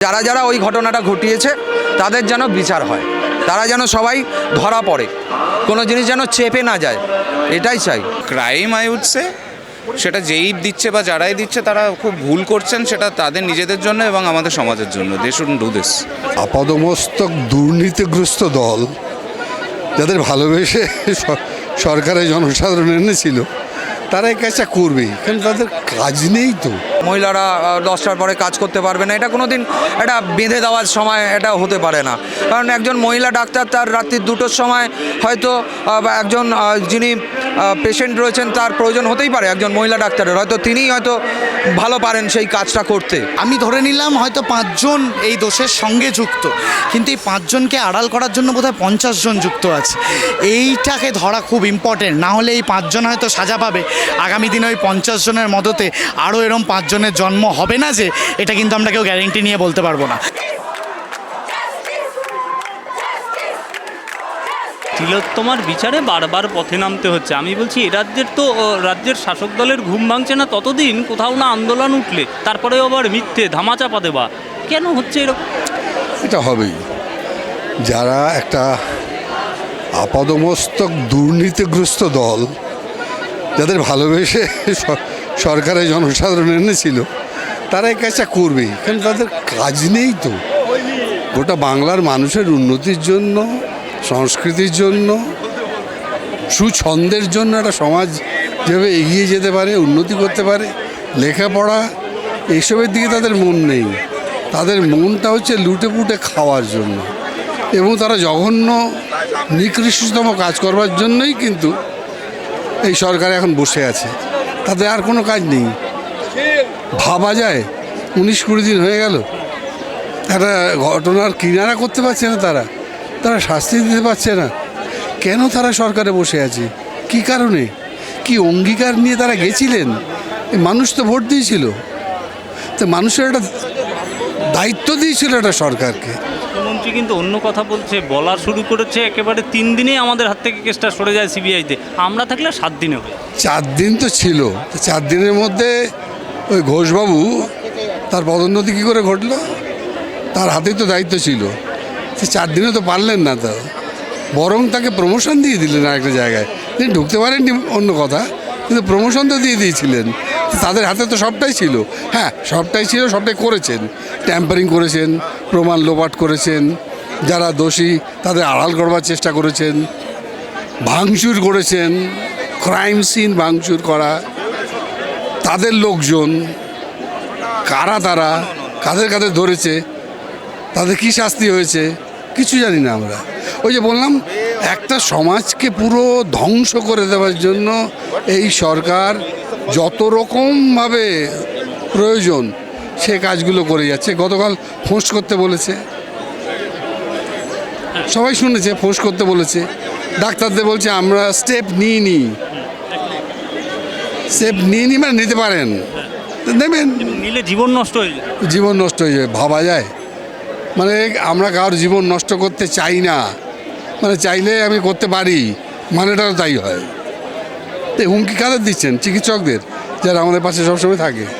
যারা যারা ওই ঘটনাটা ঘটিয়েছে তাদের যেন বিচার হয়। তারা যেন সবাই ধরা পড়ে। কোনো জিনিস যেন চেপে না যায়। এটাই চাই। ক্রাইম আই উঠছে সেটা যেই দিচ্ছে বা যারাই দিচ্ছে তারা খুব ভুল করছেন সেটা তাদের নিজেদের জন্য এবং আমাদের সমাজের জন্য। দে শুড ডু দিস আপাদমস্তক দুর্নীতিগ্রস্ত দল যাদের ভালোবেসে সরকারের জনসাধারণ এনেছিল তারা এই কাজটা করবেই। কারণ তাদের কাজ নেই তো। মহিলারা দশটার পরে কাজ করতে পারবে না। এটা কোনো দিন এটা বেঁধে দেওয়ার সময় এটা হতে পারে না। কারণ একজন মহিলা ডাক্তার তার রাত্রি দুটোর সময় হয়তো একজন যিনি পেশেন্ট রয়েছেন, তার প্রয়োজন হতেই পারে একজন মহিলা ডাক্তারের। হয়তো তিনি হয়তো ভালো পারেন সেই কাজটা করতে। আমি ধরে নিলাম হয়তো পাঁচজন এই দোষের সঙ্গে যুক্ত। কিন্তু এই পাঁচজনকে আড়াল করার জন্য বোধহয় পঞ্চাশ জন যুক্ত আছে। এইটাকে ধরা খুব ইম্পর্টেন্ট না হলে এই পাঁচজন হয়তো সাজা পাবে। আগামী দিনে ওই পঞ্চাশ জনের মদতে আরও এরম পাঁচজনের জন্ম হবে না যে এটা কিন্তু আমরা কেউ গ্যারেন্টি নিয়ে বলতে পারব না। তিলোত্তমার বিচারে বারবার পথে নামতে হচ্ছে। আমি বলছি এ রাজ্যের তো রাজ্যের শাসক দলের ঘুম ভাঙছে না ততদিন কোথাও না আন্দোলন উঠলে তারপরে আবার মিথ্যে ধামাচাপা দেওয়া। কেন হচ্ছে এরকম এটা হবেই। যারা একটা আপাদমস্তক দুর্নীতিগ্রস্ত দল যাদের ভালোবেসে স- সরকারের জনসাধারণ এনেছিল তারা এই কাজটা করবেই কারণ তাদের কাজ নেই তো। গোটা বাংলার মানুষের উন্নতির জন্য, সংস্কৃতির জন্য, সুছন্দের জন্য একটা সমাজ যেভাবে এগিয়ে যেতে পারে, উন্নতি করতে পারে, লেখাপড়া এইসবের দিকে তাদের মন নেই। তাদের মনটা হচ্ছে লুটে পুটে খাওয়ার জন্য। এবং তারা জঘন্য, নিকৃষ্টতম কাজ করবার জন্যই কিন্তু এই সরকার এখন বসে আছে। তাদের আর কোনো কাজ নেই। ভাবা যায়। উনিশ কুড়ি দিন হয়ে গেল। একটা ঘটনার কিনারা করতে পারছে না তারা। তারা শাস্তি দিতে পারছে না। কেন তারা সরকারে বসে আছে? কি কারণে? কি অঙ্গীকার নিয়ে তারা গেছিলেন? মানুষ তো ভোট দিয়েছিল। তো মানুষের একটা দায়িত্ব দিয়েছিল একটা সরকারকে। মুখ্যমন্ত্রী কিন্তু অন্য কথা বলছে বলা শুরু করেছে, একেবারে তিন দিনেই আমাদের হাত থেকে কেসটা সরে যায় সিবিআইতে। আমরা থাকলে সাত দিনে হয় চার দিন তো ছিল। চার দিনের মধ্যে ওই ঘোষবাবু তার পদোন্নতি কী করে ঘটলো? তার হাতেই তো দায়িত্ব ছিল। সে চার দিনে তো পারলেন না তো বরং তাকে প্রমোশন দিয়ে দিলেন আরেকটা জায়গায়। তিনি ঢুকতে পারেননি অন্য কথা, কিন্তু প্রমোশন তো দিয়ে দিয়েছিলেন। তাদের হাতে তো সবটাই ছিল। হ্যাঁ সবটাই ছিল, সবটাই করেছেন। ট্যাম্পারিং করেছেন প্রমাণ লোপাট করেছেন, যারা দোষী তাদের আড়াল করবার চেষ্টা করেছেন, ভাঙচুর করেছেন ক্রাইম সিন ভাঙচুর করা, তাদের লোকজন, কারা তারা, কাদের কাদের ধরেছে, তাদের কি শাস্তি হয়েছে, কিছু জানি না আমরা। ওই যে বললাম, একটা সমাজকে পুরো ধ্বংস করে দেওয়ার জন্য এই সরকার যত রকমভাবে প্রয়োজন সে কাজগুলো করে যাচ্ছে। গতকাল ফোঁস করতে বলেছে। সবাই শুনেছে ফোঁস করতে বলেছে। ডাক্তারদের বলছে আমরা স্টেপ নিইনি। স্টেপ নিইনি মানে নিতে পারেন। নেবেন। নিলে জীবন নষ্ট হয়ে যায়। জীবন নষ্ট হয়ে যাবে ভাবা যায়। মানে আমরা কারোর জীবন নষ্ট করতে চাই না। মানে চাইলে আমি করতে পারি মানেটাও তাই হয়। হুমকি কাদের দিচ্ছেন? চিকিৎসকদের যারা আমাদের পাশে সবসময় থাকে।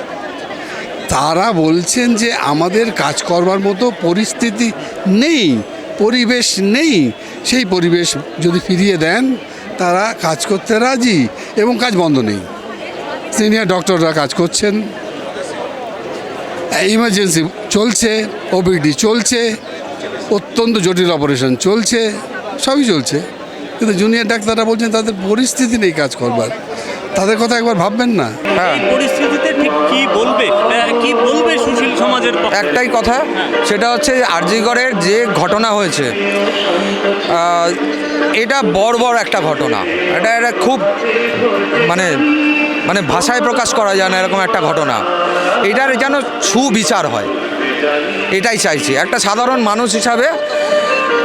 তারা বলছেন যে আমাদের কাজ করবার মতো পরিস্থিতি নেই পরিবেশ নেই। সেই পরিবেশ যদি ফিরিয়ে দেন তারা কাজ করতে রাজি এবং কাজ বন্ধ নেই। সিনিয়র ডক্টররা কাজ করছেন। ইমার্জেন্সি চলছে ওপিডি চলছে অত্যন্ত জটিল অপারেশন চলছে সবই চলছে। কিন্তু জুনিয়র ডাক্তাররা বলছেন তাদের পরিস্থিতি নেই কাজ করবার। তাদের কথা একবার ভাববেন না। হ্যাঁ। ঠিক কি বলবে? কি বলবে সুশীল সমাজের একটাই কথা, সেটা হচ্ছে আরজিগড়ের যে ঘটনা হয়েছে এটা বড় একটা ঘটনা। এটা এটা খুব মানে মানে ভাষায় প্রকাশ করা যায় না এরকম একটা ঘটনা। এটার যেন সুবিচার হয়, এটাই চাইছি। একটা সাধারণ মানুষ হিসাবে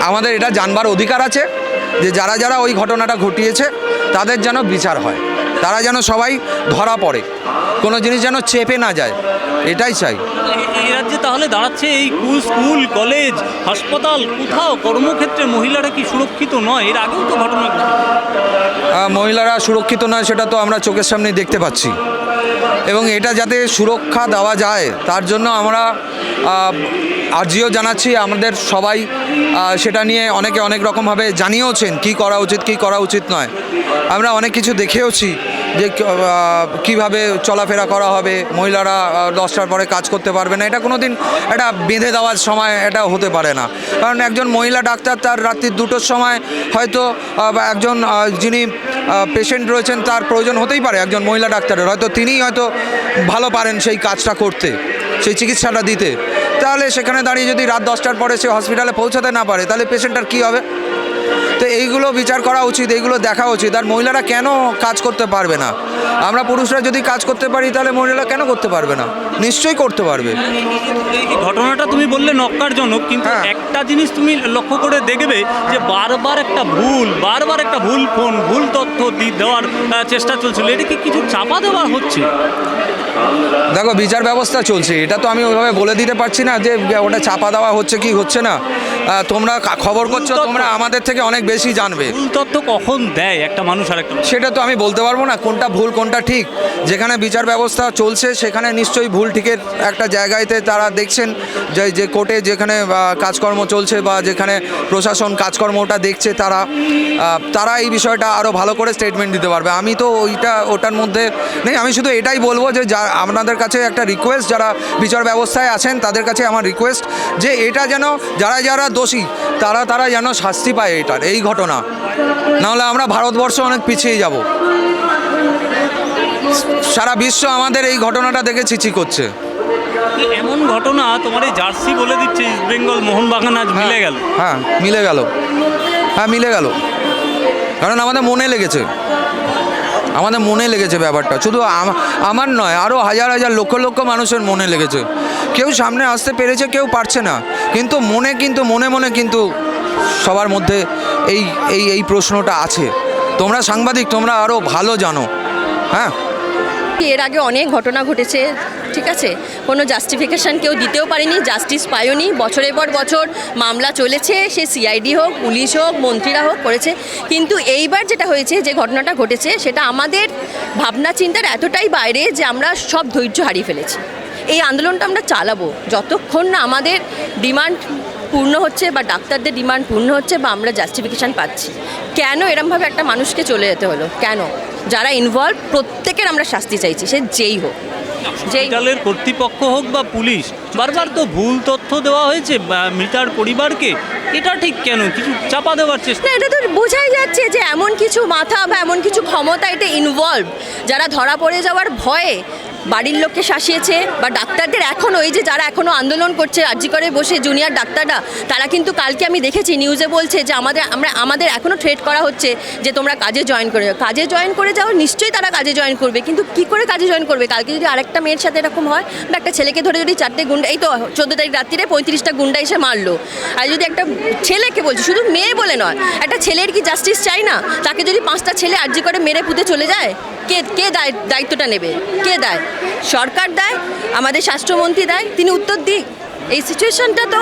আমাদের এটা জানবার অধিকার আছে যে যারা যারা ওই ঘটনাটা ঘটিয়েছে, তাদের যেন বিচার হয়। তারা যেন সবাই ধরা পড়ে। কোনো জিনিস যেন চেপে না যায়। এটাই চাই। এই- রাজ্যে তাহলে দাঁড়াচ্ছে এই স্কুল কলেজ হাসপাতাল কোথাও কর্মক্ষেত্রে মহিলারা কি সুরক্ষিত নয়? এর আগেও তো ঘটনা মহিলারা সুরক্ষিত নয় সেটা তো আমরা চোখের সামনেই দেখতে পাচ্ছি। এবং এটা যাতে সুরক্ষা দেওয়া যায় তার জন্য আমরা আর্জিও জানাচ্ছি, আমাদের সবাই সেটা নিয়ে অনেকে অনেক রকমভাবে জানিয়েওছেন, কি করা উচিত, কি করা উচিত নয়। আমরা অনেক কিছু দেখেওছি যে কীভাবে চলাফেরা করা হবে, মহিলারা দশটার পরে কাজ করতে পারবে না। এটা কোনো দিন এটা বেঁধে দেওয়ার সময় এটা হতে পারে না। কারণ একজন মহিলা ডাক্তার তার রাত্রি দুটোর সময় হয়তো একজন যিনি পেশেন্ট রয়েছেন, তার প্রয়োজন হতেই পারে একজন মহিলা ডাক্তারের। হয়তো তিনিই হয়তো ভালো পারেন সেই কাজটা করতে, সেই চিকিৎসাটা দিতে। তাহলে সেখানে দাঁড়িয়ে যদি রাত দশটার পরে সে হসপিটালে পৌঁছাতে না পারে তাহলে পেশেন্টটার কী হবে? তো এইগুলো বিচার করা উচিত এইগুলো দেখা উচিত। আর মহিলারা কেন কাজ করতে পারবে না? আমরা পুরুষরা যদি কাজ করতে পারি তাহলে মহিলারা কেন করতে পারবে না? নিশ্চয়ই করতে পারবে। এই ঘটনাটা তুমি বললে নক্কারজনক কিন্তু হ্যাঁ। একটা জিনিস তুমি লক্ষ্য করে দেখবে যে বারবার একটা ভুল বারবার একটা ভুল ফোন ভুল তথ্য দেওয়ার চেষ্টা চলছিল। এটা কি কিছু চাপা দেওয়া হচ্ছে? দেখো বিচার ব্যবস্থা চলছে। এটা তো আমি ওইভাবে বলে দিতে পারছি না যে ওটা চাপা দেওয়া হচ্ছে কি হচ্ছে না। তোমরা খবর করছ তোমরা আমাদের থেকে অনেক বেশি জানবে। ভুল তথ্য কখন দেয় একটা মানুষ আর একটা সেটা তো আমি বলতে পারব না কোনটা ভুল কোনটা ঠিক। যেখানে বিচার ব্যবস্থা চলছে সেখানে নিশ্চয়ই ভুল ঠিকের একটা জায়গায়তে তারা দেখছেন। যে যে কোর্টে যেখানে কাজকর্ম চলছে বা যেখানে প্রশাসন কাজকর্মটা দেখছে তারা তারা এই বিষয়টা আরও ভালো করে স্টেটমেন্ট দিতে পারবে। আমি তো ওইটা ওটার মধ্যে নেই। আমি শুধু এটাই বলব যে যা আপনাদের কাছে একটা রিকোয়েস্ট যারা বিচার ব্যবস্থায় আছেন তাদের কাছে আমার রিকোয়েস্ট যে এটা যেন যারা যারা দোষী তারা তারা যেন শাস্তি পায় এটার এই ঘটনা। নাহলে আমরা ভারতবর্ষ অনেক পিছিয়ে যাব। সারা বিশ্ব আমাদের এই ঘটনাটা দেখে চিচি করছে। এমন ঘটনা? তোমার এই জার্সি বলে দিচ্ছে ইস্ট বেঙ্গল মোহনবাগান আজ মিলে গেল। হ্যাঁ মিলে গেল। হ্যাঁ মিলে গেল। কারণ আমাদের মনে লেগেছে। আমাদের মনে লেগেছে ব্যাপারটা। শুধু আম- আমার নয় আরও হাজার হাজার লক্ষ লক্ষ মানুষের মনে লেগেছে। কেউ সামনে আসতে পেরেছে, কেউ পারছে না। কিন্তু মনে কিন্তু, মনে মনে কিন্তু সবার মধ্যে এই এই এই প্রশ্নটা আছে। তোমরা সাংবাদিক, তোমরা আরও ভালো জানো। হ্যাঁ? এর আগে অনেক ঘটনা ঘটেছে, ঠিক আছে? কোনো জাস্টিফিকেশান কেউ দিতেও পারেনি জাস্টিস পায়নি। বছরের পর বছর মামলা চলেছে, সে সিআইডি হোক, পুলিশ হোক, মন্ত্রীরা হোক করেছে। কিন্তু এইবার যেটা হয়েছে, যে ঘটনাটা ঘটেছে, সেটা আমাদের ভাবনা চিন্তার এতটাই বাইরে যে আমরা সব ধৈর্য হারিয়ে ফেলেছি। এই আন্দোলনটা আমরা চালাবো, যতক্ষণ না আমাদের ডিমান্ড পূর্ণ হচ্ছে বা ডাক্তারদের ডিমান্ড পূর্ণ হচ্ছে বা আমরা জাস্টিফিকেশান পাচ্ছি? কেন এরমভাবে একটা মানুষকে চলে যেতে হলো? কেন? যারা ইনভলভ প্রত্যেকের আমরা শাস্তি চাইছি সে যেই হোক। যেই হসপিটালের কর্তৃপক্ষ হোক বা পুলিশ বারবার তো ভুল তথ্য দেওয়া হয়েছে বা মৃতার পরিবারকে। এটা ঠিক কেন? কিছু চাপা দেওয়ার চেষ্টা না এটা তো বোঝাই যাচ্ছে যে এমন কিছু মাথা বা এমন কিছু ক্ষমতা এটা ইনভলভ যারা ধরা পড়ে যাওয়ার ভয়ে বাড়ির লোককে শাসিয়েছে বা ডাক্তারদের এখনও এই যে যারা এখনও আন্দোলন করছে আর্জি করে বসে জুনিয়র ডাক্তাররা, তারা কিন্তু কালকে আমি দেখেছি নিউজে বলছে যে আমাদের, আমরা, আমাদের এখনও থ্রেট করা হচ্ছে যে তোমরা কাজে জয়েন করে যাও। কাজে জয়েন করে যাও, নিশ্চয়ই তারা কাজে জয়েন করবে, কিন্তু কি করে কাজে জয়েন করবে? কালকে যদি আরেকটা মেয়ের সাথে এরকম হয়, বা একটা ছেলেকে ধরে যদি চারটে গুন্ডা, এই তো চোদ্দ তারিখ রাত্রিরে পঁয়ত্রিশটা গুন্ডা এসে মারলো। আর যদি একটা ছেলেকে বলছি, শুধু মেয়ে বলে নয়, একটা ছেলের কি জাস্টিস চাই না? তাকে যদি পাঁচটা ছেলে আর্জি করে মেরে পুঁতে চলে যায়, কে কে দায়, দায়িত্বটা নেবে? কে দেয়? সরকার দেয় আমাদের স্বাস্থ্যমন্ত্রী দেয় তিনি উত্তর দিক এই সিচুয়েশনটা তো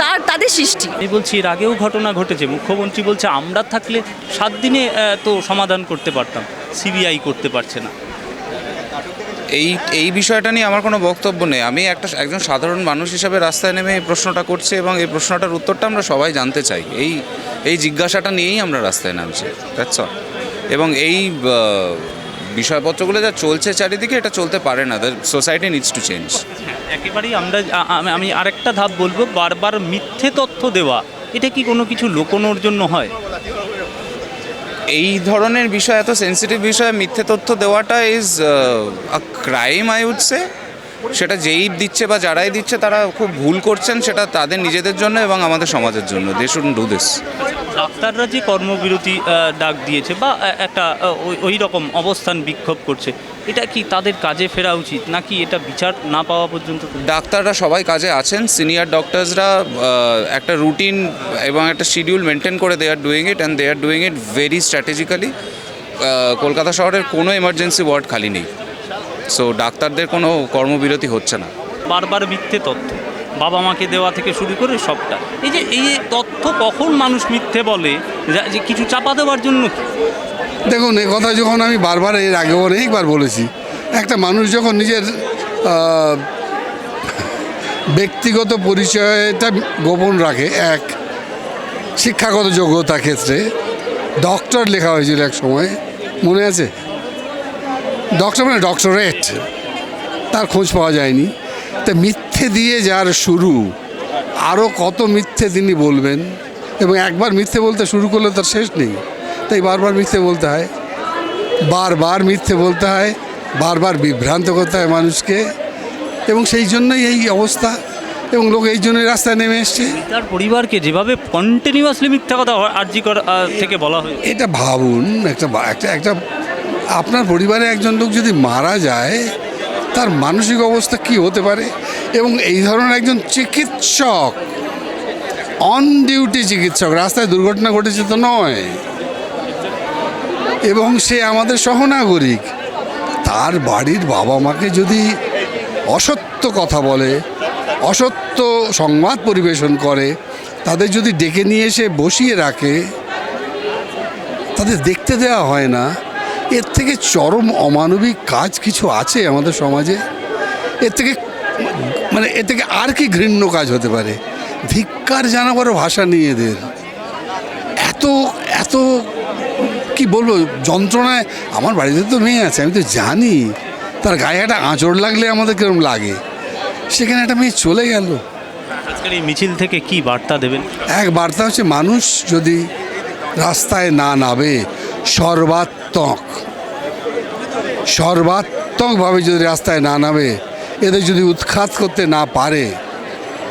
তার তাদের সৃষ্টি। আমি বলছি এর আগেও ঘটনা ঘটেছে। মুখ্যমন্ত্রী বলছে আমরা থাকলে সাত দিনে তো সমাধান করতে পারতাম। সিবিআই করতে পারছে না। এই এই বিষয়টা নিয়ে আমার কোনো বক্তব্য নেই। আমি একটা একজন সাধারণ মানুষ হিসাবে রাস্তায় নেমে এই প্রশ্নটা করছি এবং এই প্রশ্নটার উত্তরটা আমরা সবাই জানতে চাই। এই এই জিজ্ঞাসাটা নিয়েই আমরা রাস্তায় নামছি। দ্যাটস অল এবং এই বিষয়পত্রগুলো যা চলছে চারিদিকে এটা চলতে পারে না। সোসাইটি নিডস টু চেঞ্জ একেবারেই আমরা আমি আরেকটা ধাপ বলব বারবার মিথ্যে তথ্য দেওয়া এটা কি কোনো কিছু লোকনোর জন্য হয়? এই ধরনের বিষয় এত সেন্সিটিভ বিষয়ে মিথ্যে তথ্য দেওয়াটা is a crime I would say সেটা যেই দিচ্ছে বা যারাই দিচ্ছে তারা খুব ভুল করছেন সেটা তাদের নিজেদের জন্য এবং আমাদের সমাজের জন্য। দে শুড ডু দিস ডাক্তাররা যে কর্মবিরতি ডাক দিয়েছে বা একটা ওই- ওই রকম অবস্থান বিক্ষোভ করছে এটা কি তাদের কাজে ফেরা উচিত নাকি এটা বিচার না পাওয়া পর্যন্ত? ডাক্তাররা সবাই কাজে আছেন সিনিয়র ডক্টরসরা একটা রুটিন এবং একটা শিডিউল মেনটেন করে they are doing it and they are doing it very strategically Kolkata শহরের কোনো এমার্জেন্সি ওয়ার্ড খালি নেই। সো ডাক্তারদের কোনো কর্মবিরতি হচ্ছে না। বারবার মিথ্যে তথ্য। বাবা মাকে দেওয়া থেকে শুরু করে সবটা। এই যে এই তথ্য কখন মানুষ মিথ্যে বলে যা- যে কিছু চাপা দেওয়ার জন্য দেখুন এ কথা যখন আমি বারবার এর আগে অনেকবার বলেছি একটা মানুষ যখন নিজের ব্যক্তিগত পরিচয়টা গোপন রাখে এক শিক্ষাগত যোগ্যতা ক্ষেত্রে ডক্টর লেখা হয়েছিল এক সময় মনে আছে? ডক্টর মানে ডক্টরেট তার খোঁজ পাওয়া যায়নি। তা মিথ্যে দিয়ে যার শুরু আরও কত মিথ্যে তিনি বলবেন? এবং একবার মিথ্যে বলতে শুরু করলে তার শেষ নেই। তাই বারবার মিথ্যে বলতে হয়। বারবার মিথ্যে বলতে হয় বারবার বিভ্রান্ত করতে হয় মানুষকে। এবং সেই জন্যই এই অবস্থা। এবং লোক এই জন্যই রাস্তায় নেমে এসছে। তার পরিবারকে যেভাবে কন্টিনিউয়াসলি মিথ্যা কথা আরজি থেকে বলা হয় এটা ভাবুন একটা একটা একটা আপনার পরিবারে একজন লোক যদি মারা যায়, তার মানসিক অবস্থা কি হতে পারে? এবং এই ধরনের একজন চিকিৎসক অন ডিউটি চিকিৎসক, রাস্তায় দুর্ঘটনা ঘটেছে তো নয়। এবং সে আমাদের সহনাগরিক, তার বাড়ির বাবা মাকে যদি অসত্য কথা বলে, অসত্য সংবাদ পরিবেশন করে, তাদের যদি ডেকে নিয়ে এসে বসিয়ে রাখে, তাদের দেখতে দেওয়া হয় না। এর থেকে চরম অমানবিক কাজ কিছু আছে আমাদের সমাজে? এর থেকে মানে এর থেকে আর কি ঘৃণ্য কাজ হতে পারে? ধিক্কার জানাবারও ভাষা নেই এদের। এত এত কি বলব যন্ত্রণায় আমার বাড়িতে তো মেয়ে আছে আমি তো জানি। তার গায়ে একটা আঁচড় লাগলে আমাদের কিরম লাগে? সেখানে একটা মেয়ে চলে গেল। আজকের এই মিছিল থেকে কি বার্তা দেবেন? এক বার্তা হচ্ছে মানুষ যদি রাস্তায় না নামে সর্বাত্মক সর্বাত্মকভাবে যদি রাস্তায় না নামে, এদের যদি উৎখাত করতে না পারে,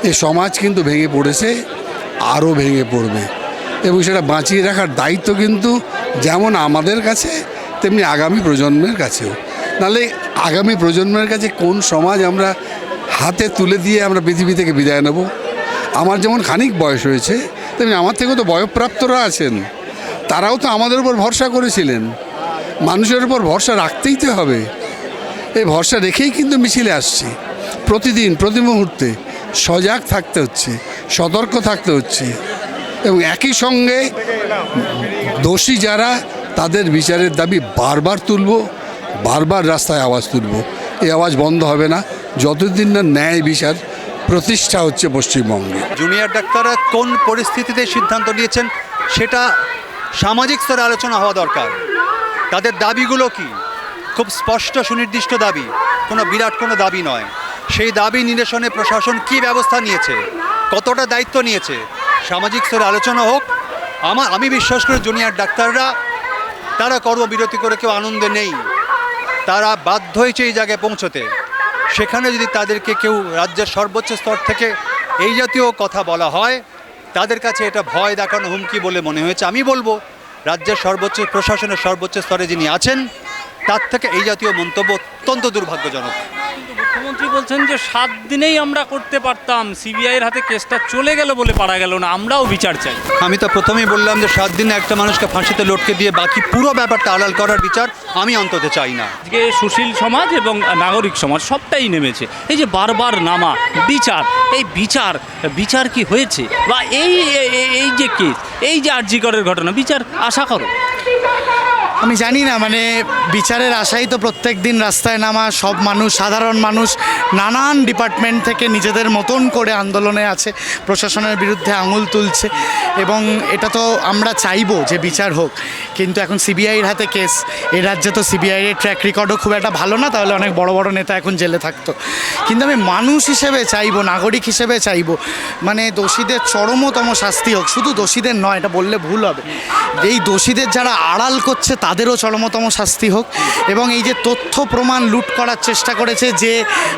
এ সমাজ কিন্তু ভেঙে পড়েছে, আরও ভেঙে পড়বে। এবং সেটা বাঁচিয়ে রাখার দায়িত্ব কিন্তু যেমন আমাদের কাছে, তেমনি আগামী প্রজন্মের কাছেও। নাহলে আগামী প্রজন্মের কাছে কোন সমাজ আমরা হাতে তুলে দিয়ে আমরা পৃথিবী থেকে বিদায় নেব? আমার যেমন খানিক বয়স হয়েছে, তেমনি আমার থেকেও তো বয়প্রাপ্তরা আছেন। তারাও তো আমাদের উপর ভরসা করেছিলেন। মানুষের উপর ভরসা রাখতেই তো হবে। এই ভরসা রেখেই কিন্তু মিছিলে আসছি। প্রতিদিন, প্রতি মুহূর্তে সজাগ থাকতে হচ্ছে, সতর্ক থাকতে হচ্ছে এবং একই সঙ্গে দোষী যারা, তাদের বিচারের দাবি বারবার তুলব, বারবার রাস্তায় আওয়াজ তুলব। এই আওয়াজ বন্ধ হবে না। যতদিন না ন্যায় বিচার প্রতিষ্ঠা হচ্ছে পশ্চিমবঙ্গে। জুনিয়র ডাক্তাররা কোন পরিস্থিতিতে সিদ্ধান্ত নিয়েছেন সেটা সামাজিক স্তরে আলোচনা হওয়া দরকার। তাদের দাবিগুলো কি? খুব স্পষ্ট সুনির্দিষ্ট দাবি, কোনো বিরাট কোনো দাবি নয়। সেই দাবি নিরসনে প্রশাসন কি ব্যবস্থা নিয়েছে? কতটা দায়িত্ব নিয়েছে? সামাজিক স্তরে আলোচনা হোক। আমার আমি বিশ্বাস করি জুনিয়র ডাক্তাররা, তারা কর্মবিরতি করে কেউ আনন্দে নেই। তারা বাধ্য হয়েছে এই জায়গায় পৌঁছতে। সেখানে যদি তাদেরকে কেউ রাজ্যের সর্বোচ্চ স্তর থেকে এই জাতীয় কথা বলা হয়, তাদের কাছে এটা ভয় দেখানো হুমকি বলে মনে হয়েছে। আমি বলব রাজ্যের সর্বোচ্চ প্রশাসনের সর্বোচ্চ স্তরে যিনি আছেন তার থেকে এই জাতীয় মন্তব্য অত্যন্ত দুর্ভাগ্যজনক। মুখ্যমন্ত্রী বলছেন যে সাত দিনেই আমরা করতে পারতাম। সিবিআইয়ের হাতে কেসটা চলে গেল বলে পারা গেল না আমরাও বিচার চাই। আমি তো প্রথমেই বললাম যে সাত দিনে একটা মানুষকে ফাঁসিতে লটকে দিয়ে বাকি পুরো ব্যাপারটা আড়াল করার বিচার আমি অন্তত চাই না। আজকে সুশীল সমাজ এবং নাগরিক সমাজ সবটাই নেমেছে। এই যে বারবার নামা বিচার এই বিচার বিচার কি হয়েছে? বা এই এই- যে কেস এই যে আর্যিকরের ঘটনা বিচার আশা করো। আমি জানি না মানে বিচারের আশাই তো প্রত্যেক দিন রাস্তায় নামা, সব মানুষ, সাধারণ মানুষ নানান ডিপার্টমেন্ট থেকে নিজেদের মতন করে আন্দোলনে আছে, প্রশাসনের বিরুদ্ধে আঙুল তুলছে এবং এটা তো আমরা চাইব যে বিচার হোক, কিন্তু এখন সিবিআইয়ের হাতে কেস এই রাজ্যে তো সিবিআইয়ের ট্র্যাক রেকর্ডও খুব একটা ভালো না, তাহলে অনেক বড় বড় নেতা এখন জেলে থাকতো। কিন্তু আমি মানুষ হিসেবে চাইব, নাগরিক হিসেবে চাইব মানে দোষীদের চরমতম শাস্তি হোক, শুধু দোষীদের নয়, এটা বললে ভুল হবে। এই দোষীদের যারা আড়াল করছে তাদেরও চরমতম শাস্তি হোক। এবং এই যে তথ্য প্রমাণ লুট করার চেষ্টা করেছে যে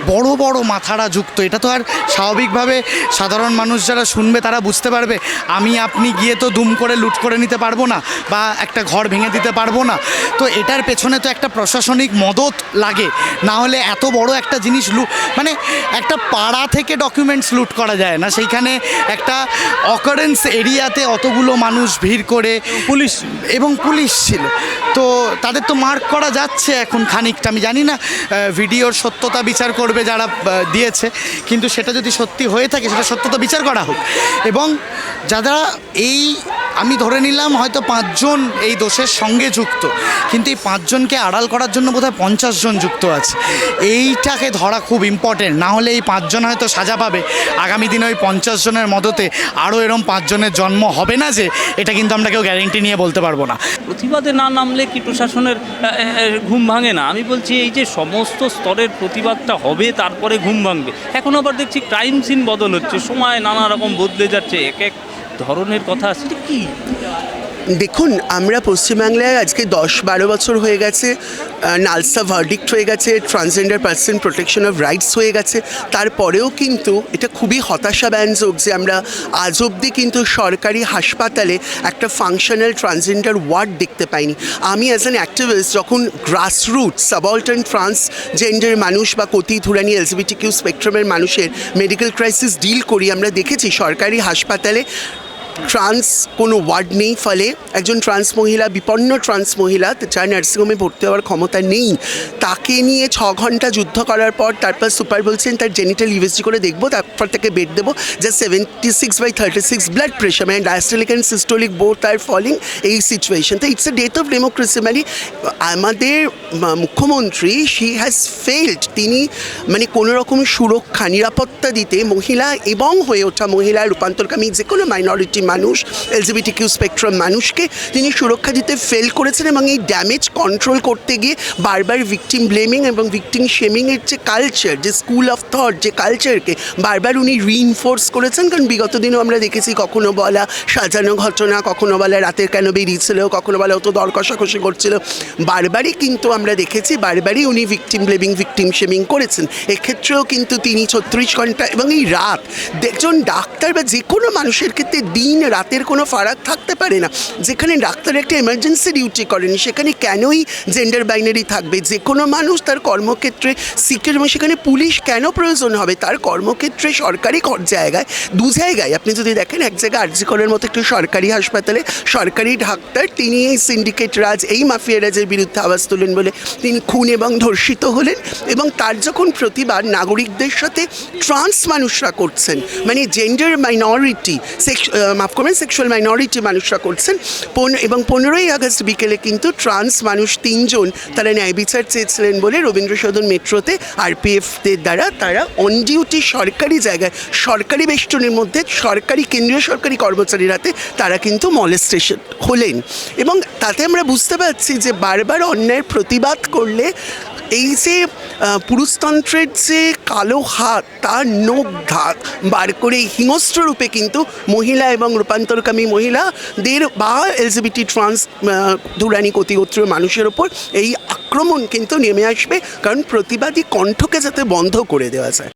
বড় বড় মাথারা যুক্ত এটা তো আর স্বাভাবিকভাবে সাধারণ মানুষ যারা শুনবে তারা বুঝতে পারবে। আমি আপনি গিয়ে তো দুম করে লুট করে নিতে পারব না বা একটা ঘর ভেঙে দিতে পারব না। তো এটার পেছনে তো একটা প্রশাসনিক মদত লাগে। না হলে এত বড় একটা জিনিস লুট মানে একটা পাড়া থেকে ডকুমেন্টস লুট করা যায় না। সেইখানে একটা অকারেন্স এরিয়াতে অতগুলো মানুষ ভিড় করে। পুলিশ। এবং পুলিশ ছিল। তো তাদের তো মার্ক করা যাচ্ছে এখন খানিকটা, আমি জানি না ভিডিওর সত্যতা বিচার করবে যারা দিয়েছে, কিন্তু সেটা যদি সত্যি হয়ে থাকে, সেটা সত্যতা বিচার করা হোক। এবং যারা এই আমি ধরে নিলাম হয়তো পাঁচজন এই দোষের সঙ্গে যুক্ত, কিন্তু এই পাঁচজনকে আড়াল করার জন্য বোধহয় পঞ্চাশ জন যুক্ত আছে। এইটাকে ধরা খুব ইম্পর্টেন্ট না হলে এই পাঁচজন হয়তো সাজা পাবে। আগামী দিনে ওই পঞ্চাশ জনের মদতে আরও এরম পাঁচজনের জন্ম হবে না যে, এটা কিন্তু আমরা কেউ গ্যারেন্টি নিয়ে বলতে পারব না। প্রতিবাদে না নামলে কি প্রশাসনের ঘুম ভাঙে না? আমি বলছি এই যে সমস্ত স্তরের প্রতিবাদটা হবে, তারপরে ঘুম ভাঙবে। এখন আবার দেখছি ক্রাইম সিন বদল হচ্ছে, সময় নানা রকম বদলে যাচ্ছে, এক এক ধরনের কথা সেটা কি? দেখুন, আমরা পশ্চিমবাংলায় আজকে দশ বারো বছর হয়ে গেছে নালসা ভার্ডিক্ট হয়ে গেছে transgender person protection of rights হয়ে গেছে। তারপরেও কিন্তু এটা খুবই হতাশাব্যঞ্জক যে আমরা আজ অবধি কিন্তু সরকারি হাসপাতালে একটা ফাংশনাল ট্রান্সজেন্ডার ওয়ার্ড দেখতে পাইনি। আমি অ্যাজ অ্যান অ্যাক্টিভিস্ট যখন গ্রাসরুট সাবল্টান ট্রান্স জেন্ডার মানুষ বা কতি ধুরানি এলজিবিটি কিউ স্পেকট্রামের মানুষের মেডিকেল ক্রাইসিস ডিল করি, আমরা দেখেছি সরকারি হাসপাতালে ট্রান্স কোনো ওয়ার্ড নেই, ফলে একজন ট্রান্স মহিলা, বিপন্ন ট্রান্স মহিলা, যার নার্সিংহোমে ভর্তি হওয়ার ক্ষমতা নেই, তাকে নিয়ে ছ ঘণ্টা যুদ্ধ করার পর তারপর সুপার বলছেন তার জেনিটাল ইউএসজি করে দেখব, তারপর তাকে বেড দেবো। যা seventy six by thirty six blood pressure মানে diastolic and systolic both are falling এই সিচুয়েশন তো it's a death of democracy মানে আমাদের মুখ্যমন্ত্রী শি হ্যাজ ফেল্ড তিনি মানে কোনো রকম সুরক্ষা, নিরাপত্তা দিতে মহিলা এবং হয়ে ওঠা মহিলা, রূপান্তরকামী যে কোনো মাইনরিটি মানুষ এলজিবিটি কিউ স্পেকট্রাম মানুষকে তিনি সুরক্ষা দিতে ফেল করেছেন এবং এই ড্যামেজ কন্ট্রোল করতে গিয়ে বারবার ভিকটিম ব্লেমিং এবং ভিকটিম শেমিংয়ের যে কালচার যে স্কুল অফ থট যে কালচারকে বারবার উনি রিইনফোর্স করেছেন। কারণ বিগত দিনেও আমরা দেখেছি কখনো বলা সাজানো ঘটনা, কখনো বলা রাতের কেন বেরিয়েছিল, কখনো বলা অত দর কষাকষি করছিল। বারবারই কিন্তু আমরা দেখেছি, বারবারই উনি ভিকটিম ব্লেমিং ভিকটিম শেমিং করেছেন। এক্ষেত্রেও কিন্তু তিনি ছত্রিশ ঘণ্টা এবং এই রাত, একজন ডাক্তার বা যে কোনো মানুষের ক্ষেত্রে দিন রাতের কোনো ফারাক থাকতে পারে না। যেখানে ডাক্তার একটা এমার্জেন্সি ডিউটি করেন, সেখানে কেনই জেন্ডার বাইনারি থাকবে? যে কোনো মানুষ তার কর্মক্ষেত্রে সিকিউর এবং সেখানে পুলিশ কেন প্রয়োজন হবে? তার কর্মক্ষেত্রে সরকারি কর- জায়গায়, দু জায়গায়, আপনি যদি দেখেন এক জায়গায় আরজিকরের মতো একটু সরকারি হাসপাতালে সরকারি ডাক্তার, তিনি এই সিন্ডিকেট রাজ, এই মাফিয়া রাজের বিরুদ্ধে আওয়াজ তোলেন বলে তিনি খুন এবং ধর্ষিত হলেন এবং তার যখন প্রতিবাদ, নাগরিকদের সাথে ট্রান্স মানুষরা করছেন মানে জেন্ডার মাইনরিটি মাফ করবেন সেক্সুয়াল মাইনরিটি মানুষরা করছেন। এবং পনেরোই আগস্ট বিকেলে কিন্তু ট্রান্স মানুষ তিনজন তারা ন্যায় বিচার চেয়েছিলেন বলে রবীন্দ্র সদন মেট্রোতে আরপিএফদের দ্বারা তারা অন ডিউটি সরকারি জায়গায়, সরকারি বেষ্টনের মধ্যে, সরকারি কেন্দ্রীয় সরকারি কর্মচারীর হাতে তারা কিন্তু মলেস্টেশন হলেন। এবং তাতে আমরা বুঝতে পারছি যে বারবার অন্যায়ের প্রতিবাদ করলে এই যে পুরুষতন্ত্রের যে কালো হাত, তার নোখ ধাক বার করে হিংস্র রূপে কিন্তু মহিলা এবং রূপান্তরকামী মহিলাদের বা এলজিবিটি ট্রান্স দুরানি কতিগোত্রীয় মানুষের ওপর এই আক্রমণ কিন্তু নেমে আসবে, কারণ প্রতিবাদী কণ্ঠকে যাতে বন্ধ করে দেওয়া যায়।